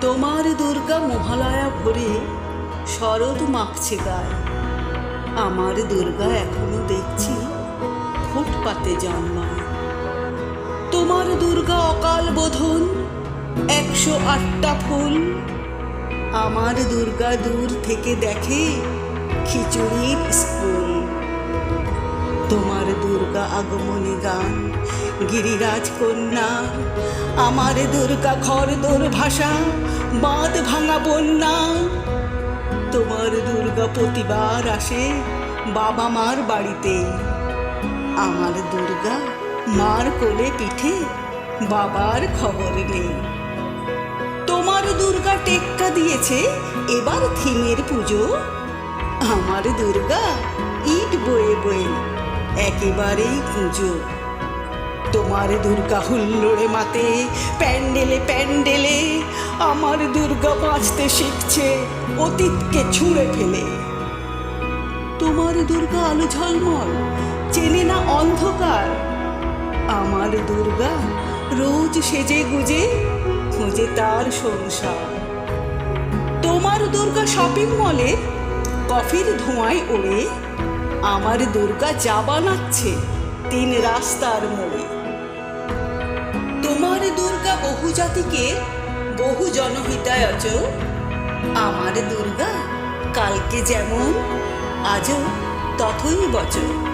তোমার দুর্গা মহালয়া ভরে শরৎ মাখছে গায়ে। আমার দুর্গা এখনও দেখছি ফুটপাতে জন্মায়। তোমার দুর্গা অকাল বোধন একশো আটটা ফুল। আমার দুর্গা দূর থেকে দেখে খিচুড়ির স্কুল। তোমার দুর্গা আগমনী গান। গিরিরাজ কন্যা, আমার দুর্গা ঘর দোর ভাষা বাঁধ ভাঙা বন্যা। তোমার দুর্গা প্রতিবার আসে বাবা মার বাড়িতে। আমার দুর্গা মার কোলে পিঠে বাবার খবর নেই। তোমার দুর্গা টেক্কা দিয়েছে এবার থিমের পুজো। আমার দুর্গা ইট বয়ে বয়ে একেবারেই পুজো তোমার দুর্গা হুল্লোড়ে মাতে, প্যান্ডেলে প্যান্ডেলে আমার দুর্গা বাঁচতে শিখছে, অতীতকে ছুঁড়ে ফেলে। তোমার দুর্গা আলো ঝলমল, চেনে না অন্ধকার। আমার দুর্গা রোজ সেজে গুজে, খুঁজে তার সংসার। তোমার দুর্গা শপিং মলে, কফির ধোঁয়ায় ওড়ে আমার দুর্গা চা বানাচ্ছে তিন রাস্তার মোড়ে। তোমার দুর্গা বহু জাতিকে বহু জনহিতায় জনহিতায়চ। আমার দুর্গা কালকে যেমন, আজও তথই বচন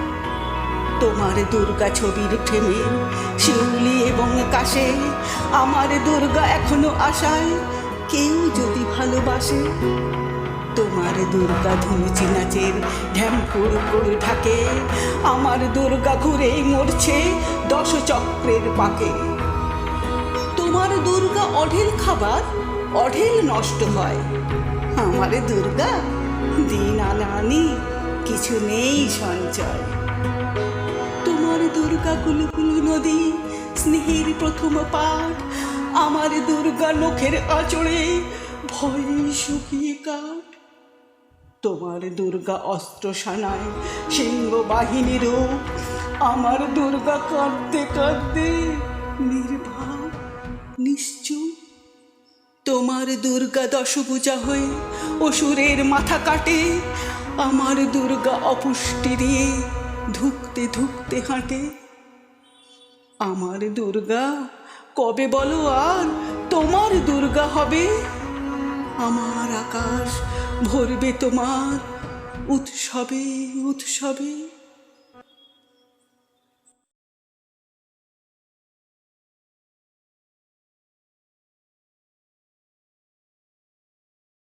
তোমার দুর্গা ছবির ফ্রেমে শিউলি এবং কাশে, আমার দুর্গা এখনও আশায় কেউ যদি ভালোবাসে তোমার দুর্গা ধনুচি নাচের ঢ্যামপুর করে ঢাকে। আমার দুর্গা ঘুরেই মরছে দশ চক্রের পাকে। তোমার দুর্গা অঢেল খাবার, অঢেল নষ্ট হয়। আমার দুর্গা দিন আনানি, কিছু নেই সঞ্চয়। তোমার দুর্গা কুলুকুলু নদী, স্নেহের প্রথম পাঠ। আমার দুর্গা নখের আচড়ে ভয়ে শুকিয়ে কাঠ। তোমার দুর্গা অস্ত্র সানায় সিংহ বাহিনীর আমার দুর্গা কাঁদতে কাঁদতে নির্ভার, নিশ্চুপ। তোমার দুর্গা দশভূজা হয়ে অসুরের মাথা কাটে, আমার দুর্গা অপুষ্টি দিয়ে ধুকতে ধুকতে হাঁটে। আমার দুর্গা, কবে বলো আর তোমার দুর্গা হবে? আমার আকাশ ভরবে তোমার উৎসবে উৎসবে।